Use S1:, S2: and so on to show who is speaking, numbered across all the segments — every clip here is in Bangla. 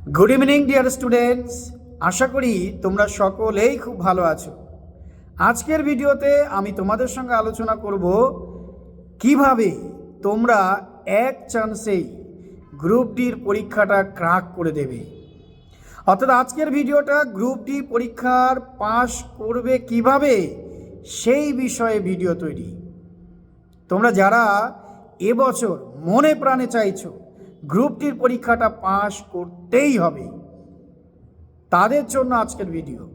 S1: গুড ইভিনিং ডিয়ার স্টুডেন্টস আশা করি তোমরা সকলেই খুব ভালো আছো। আজকের ভিডিওতে আমি তোমাদের সঙ্গে আলোচনা করব কীভাবে তোমরা এক চান্সেই গ্রুপ ডির পরীক্ষাটা ক্রাক করে দেবে। অর্থাৎ আজকের ভিডিওটা গ্রুপ ডি পরীক্ষার পাশ করবে কীভাবে সেই বিষয়ে ভিডিও তৈরি। তোমরা যারা এবছর মনে প্রাণে চাইছো গ্রুপ ডির পরীক্ষাটা পাশ করতেই হবে। তাদের জন্য আজকের ভিডিও।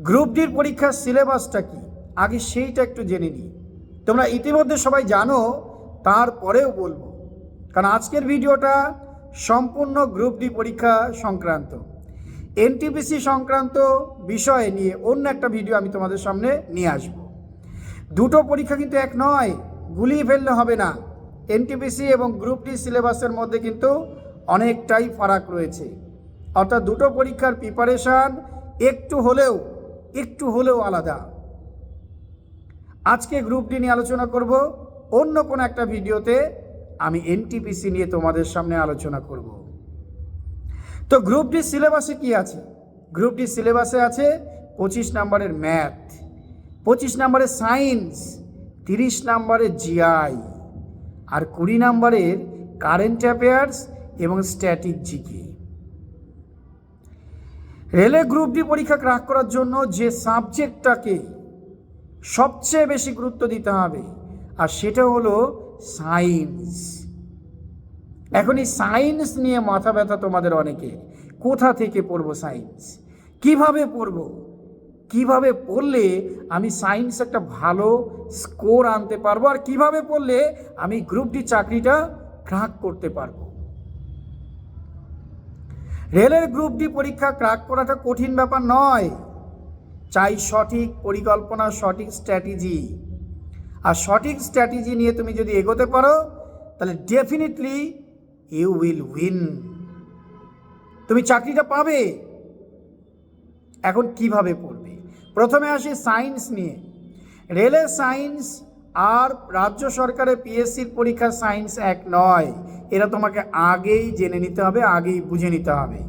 S1: গ্রুপ ডির পরীক্ষার সিলেবাসটা কি? আগে সেইটা একটু জেনে নিই। তোমরা ইতিমধ্যে সবাই জানো, তারপরেও বলব। কারণ আজকের ভিডিওটা সম্পূর্ণ গ্রুপ ডি পরীক্ষা সংক্রান্ত। এনটিপিসি সংক্রান্ত বিষয় নিয়ে অন্য একটা ভিডিও আমি তোমাদের সামনে নিয়ে আসব। দুটো পরীক্ষা কিন্তু এক নয়, গুলিয়ে ফেললে হবে না। এনটিপিসি এবং গ্রুপ ডি সিলেবাসের মধ্যে কিন্তু অনেকটাই ফারাক রয়েছে। অর্থাৎ দুটো পরীক্ষার প্রিপারেশান একটু হলেও একটু হলেও আলাদা। আজকে গ্রুপ ডি নিয়ে আলোচনা করব। অন্য কোনো একটা ভিডিওতে আমি এনটিপিসি নিয়ে তোমাদের সামনে আলোচনা করব। তো গ্রুপ ডি সিলেবাসে কি আছে? গ্রুপ ডি সিলেবাসে আছে পঁচিশ নম্বরের ম্যাথ পঁচিশ নম্বরের সায়েন্স তিরিশ নম্বরের জিআই আর কুড়ি নম্বরের কারেন্ট অ্যাফেয়ার্স এবং স্ট্যাটিক জিকে রেলে গ্রুপ ডি পরীক্ষা ক্রাক করার জন্য যে সাবজেক্টটাকে সবচেয়ে বেশি গুরুত্ব দিতে হবে, আর সেটা হলো সায়েন্স এখন এই সায়েন্স নিয়ে মাথা ব্যথা তোমাদের অনেকে কোথা থেকে পড়ব সায়েন্স কীভাবে পড়ব? কীভাবে পড়লে আমি সায়েন্স একটা ভালো স্কোর আনতে পারব আর কীভাবে পড়লে আমি গ্রুপ ডি চাকরিটা ক্রাক করতে পারব? রেলের গ্রুপ ডি পরীক্ষা ক্রাক করাটা কঠিন ব্যাপার নয়। চাই সঠিক পরিকল্পনা, সঠিক স্ট্র্যাটেজি আর সঠিক স্ট্র্যাটেজি নিয়ে তুমি যদি এগোতে পারো, তাহলে ডেফিনেটলি ইউ উইল উইন তুমি চাকরিটা পাবে। এখন কীভাবে পড়বে প্রথমে আসি সায়েন্স নিয়ে। রেলের সায়েন্স আর রাজ্য সরকারের পিএসসির পরীক্ষার সায়েন্স এক নয়। এরা তোমাকে আগেই জেনে নিতে হবে, আগেই বুঝে নিতে হবে।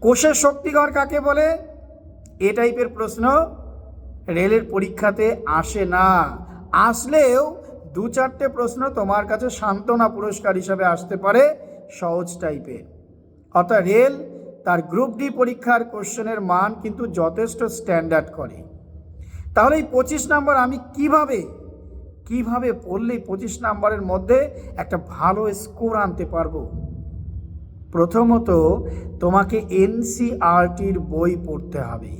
S1: কোষের শক্তিগড় কাকে বলে? এ টাইপের প্রশ্ন। রেলের পরীক্ষাতে আসে না। আসলেও দু চারটে প্রশ্ন তোমার কাছে সান্ত্বনা পুরস্কার হিসাবে আসতে পারে সহজ টাইপের। অর্থাৎ রেল তার গ্রুপ ডি পরীক্ষার কোশ্চেনের মান কিন্তু যথেষ্ট স্ট্যান্ডার্ড করে। তাহলে এই পঁচিশ নাম্বার আমি কীভাবে কীভাবে পড়লে পঁচিশ নাম্বারের মধ্যে একটা ভালো স্কোর আনতে পারব? প্রথমত, তোমাকে এনসিআরটির বই পড়তে হবে।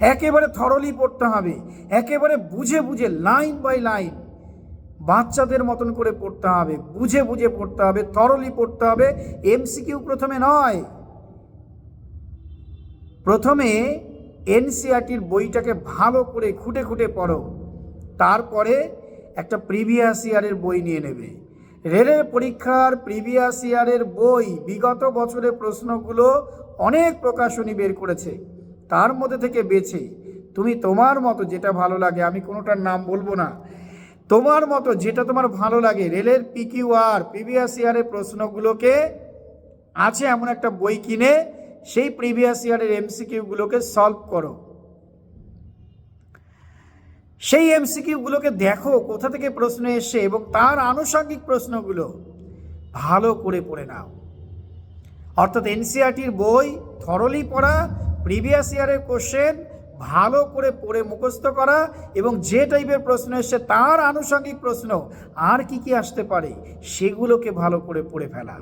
S1: একেবারে থরলি পড়তে হবে। একেবারে বুঝে বুঝে লাইন বাই লাইন বাচ্চাদের মতন করে পড়তে হবে। বুঝে বুঝে পড়তে হবে থরলি পড়তে হবে। এমসিকিউ প্রথমে নয়। প্রথমে এনসিআরটির বইটাকে ভালো করে খুঁটে খুঁটে পড়ো। তারপরে একটা প্রিভিয়াস ইয়ারের বই নিয়ে নেবে। রেলের পরীক্ষার প্রিভিয়াস ইয়ারের বই বিগত বছরের প্রশ্নগুলো অনেক প্রকাশনী বের করেছে। তার মধ্যে থেকে বেছে, তুমি তোমার মতো যেটা ভালো লাগে, আমি কোনোটার নাম বলব না। তোমার মতো যেটা তোমার ভালো লাগে। রেলের পিকিউআর প্রিভিয়াস ইয়ারের প্রশ্নগুলোকে আছে এমন একটা বই কিনে সেই প্রিভিয়াস ইয়ারের এমসিকিউগুলোকে সলভ করো। সেই এমসিকিউগুলোকে দেখো, কোথা থেকে প্রশ্ন এসে এবং তার আনুষঙ্গিক প্রশ্নগুলো ভালো করে পড়ে নাও। অর্থাৎ এনসিআরটির বই থরলি পড়া প্রিভিয়াস ইয়ারের কোশ্চেন ভালো করে পড়ে মুখস্থ করা এবং যে টাইপের প্রশ্ন এসছে তার আনুষঙ্গিক প্রশ্ন, আর কি কি আসতে পারে, সেগুলোকে ভালো করে পড়ে ফেলা।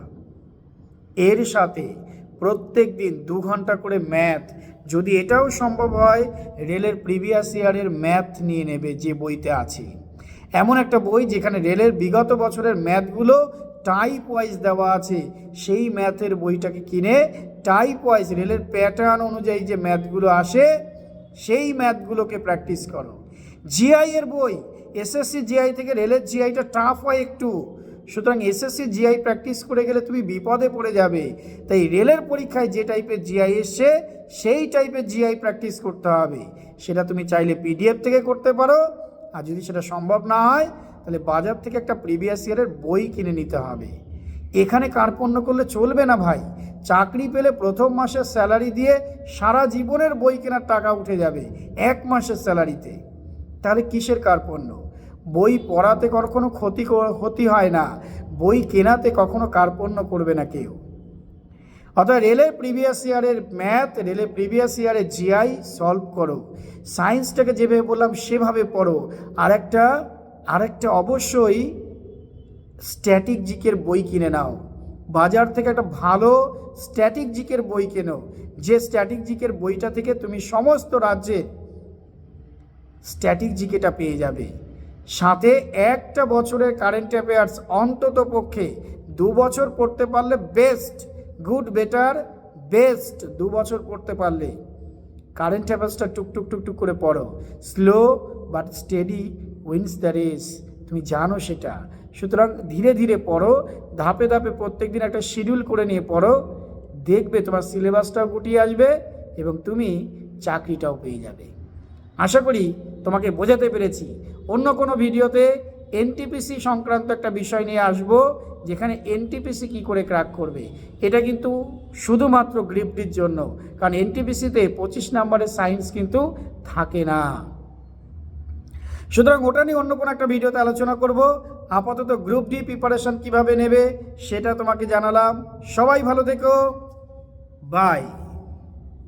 S1: এর সাথে প্রত্যেক দিন দু ঘণ্টা করে ম্যাথ যদি এটাও সম্ভব হয়, রেলের প্রিভিয়াস ইয়ারের ম্যাথ নিয়ে নেবে যে বইতে আছে। এমন একটা বই যেখানে রেলের বিগত বছরের ম্যাথগুলো টাইপ ওয়াইজ দেওয়া আছে। সেই ম্যাথের বইটাকে কিনে টাইপ ওয়াইজ রেলের প্যাটার্ন অনুযায়ী যে ম্যাথগুলো আসে, সেই ম্যাথগুলোকে প্র্যাকটিস করো। জিআই এর বই এসএসসি জিআই থেকে রেলের জিআইটা টাফ হয় একটু। সুতরাং এসএসসি জিআই প্র্যাকটিস করে গেলে তুমি বিপদে পড়ে যাবে। তাই রেলের পরীক্ষায় যে টাইপের জিআই এসছে, সেই টাইপের জিআই প্র্যাকটিস করতে হবে। সেটা তুমি চাইলে পিডিএফ থেকে করতে পারো। আর যদি সেটা সম্ভব না হয়, তাহলে বাজার থেকে একটা প্রিভিয়াস ইয়ারের বই কিনে নিতে হবে। এখানে কার্পণ্য করলে চলবে না ভাই। চাকরি পেলে প্রথম মাসের স্যালারি দিয়ে সারা জীবনের বই কেনার টাকা উঠে যাবে এক মাসের স্যালারিতে তাহলে কিসের কার্পণ্য? বই পড়াতে কখনো ক্ষতি ক্ষতি হয় না। বই কেনাতে কখনো কার্পণ্য করবে না কেউ। অর্থাৎ রেলের প্রিভিয়াস ইয়ারের ম্যাথ রেলের প্রিভিয়াস ইয়ারের জিআই সলভ করো। সায়েন্সটাকে যেভাবে বললাম, সেভাবে পড়ো। আর আরেকটা আরেকটা অবশ্যই স্ট্যাটিক জিকের বই কিনে নাও। বাজার থেকে একটা ভালো স্ট্যাটিক জিকের বই কেনো। যে স্ট্যাটিক জিকের বইটা থেকে তুমি সমস্ত রাজ্যের স্ট্যাটিক জিকেটা পেয়ে যাবে। সাথে একটা বছরের কারেন্ট অ্যাফেয়ার্স অন্তত পক্ষে দু বছর পড়তে পারলে বেস্ট গুড বেটার বেস্ট দু বছর পড়তে পারলে। কারেন্ট অ্যাফেয়ার্সটা টুকটুক টুকটুক করে পড়ো। Slow but steady wins the race তুমি জানো সেটা। সুতরাং ধীরে ধীরে পড়ো, ধাপে ধাপে প্রত্যেক দিন একটা শিডিউল করে নিয়ে পড়ো। দেখবে তোমার সিলেবাসটাও গুটিয়ে আসবে এবং তুমি চাকরিটাও পেয়ে যাবে। আশা করি তোমাকে বোঝাতে পেরেছি। অন্য কোনো ভিডিওতে এনটিপিসি সংক্রান্ত একটা বিষয় নিয়ে আসব, যেখানে এনটিপিসি কি করে ক্র্যাক করবে। এটা কিন্তু শুধুমাত্র গ্রিপ ডির জন্য, কারণ এনটিপিসিতে পঁচিশ নম্বরের সায়েন্স কিন্তু থাকে না। সুতরাং ওটা নিয়ে অন্য কোনো একটা ভিডিওতে আলোচনা করব। আপাতত গ্রুপ ডি প্রিপারেশন কীভাবে নেবে, সেটা তোমাকে জানালাম। সবাই ভালো থেকো। বাই